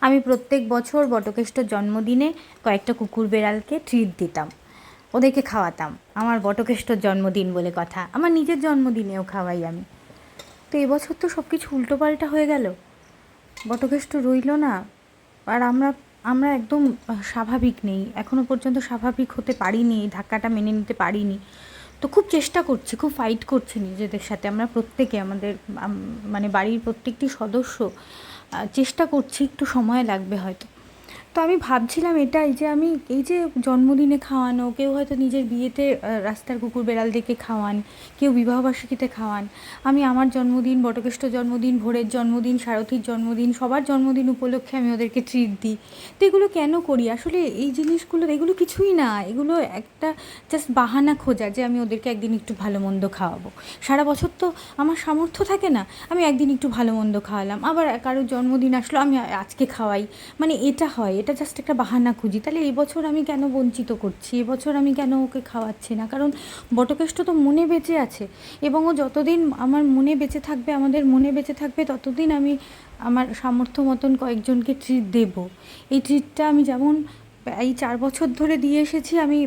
আমি প্রত্যেক বছর বটকেষ্টর জন্মদিনে কয়েকটা কুকুর বেড়ালকে ট্রিট দিতাম। ওদেরকে খাওয়াতাম। আমার বটকেষ্টর জন্মদিন বলে কথা। আমার নিজের জন্মদিনেও খাওয়াই আমি। তো এবছর তো সব কিছু উল্টোপাল্টা হয়ে গেল। বটকেষ্ট রইল না। আর আমরা আমরা একদম স্বাভাবিক নেই। এখনও পর্যন্ত স্বাভাবিক হতে পারিনি এই ধাক্কাটা মেনে নিতে পারিনি। তো খুব চেষ্টা করছি, খুব ফাইট করছি নিজেদের সাথে। আমরা প্রত্যেকে আমাদের মানে বাড়ির প্রত্যেকটি সদস্য চেষ্টা করছি একটু সময় লাগবে হয়তো। তো আমি ভাবছিলাম এটাই যে আমি এই যে জন্মদিনে খাওয়ানো, কেউ হয়তো নিজের বিয়েতে রাস্তার কুকুর বেড়ালদেরকে খাওয়ান, কেউ বিবাহবার্ষিকীতে খাওয়ান, আমি আমার জন্মদিন, বটকেষ্ট জন্মদিন, ভোরের জন্মদিন, সারথীর জন্মদিন, সবার জন্মদিন উপলক্ষে আমি ওদেরকে ট্রিট দিই। তো এগুলো কেন করি? আসলে এই জিনিসগুলো, এগুলো কিছুই না, এগুলো একটা জাস্ট বাহানা খোঁজা যে আমি ওদেরকে একদিন একটু ভালো মন্দ খাওয়াবো। সারা বছর তো আমার সামর্থ্য থাকে না, আমি একদিন একটু ভালো মন্দ খাওয়ালাম, আবার কারোর জন্মদিন আসলো, আমি আজকে খাওয়াই মানে এটা হয় এটা জাস্ট একটা বাহানা খুঁজি। তাহলে এই বছর আমি কেন বঞ্চিত করছি? এবছর আমি কেন ওকে খাওয়াচ্ছি না? কারণ বটকেষ্ট তো মনে বেঁচে আছে। এবং ও যতদিন আমার মনে বেঁচে থাকবে, আমাদের মনে বেঁচে থাকবে, ততদিন আমি আমার সামর্থ্য মতন কয়েকজনকে ট্রিট দেব। এই ট্রিটটা আমি যেমন এই চার বছর ধরে দিয়ে এসেছি, আমি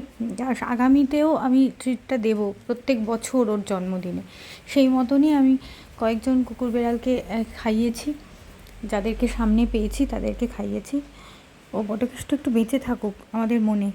আগামীতেও আমি ট্রিটটা দেব প্রত্যেক বছর ওর জন্মদিনে। সেই মতনই আমি কয়েকজন কুকুর বেড়ালকে খাইয়েছি। যাদেরকে সামনে পেয়েছি, তাদেরকে খাইয়েছি। ও বটকেষ্ট একটু বেঁচে থাকুক আমাদের মনে।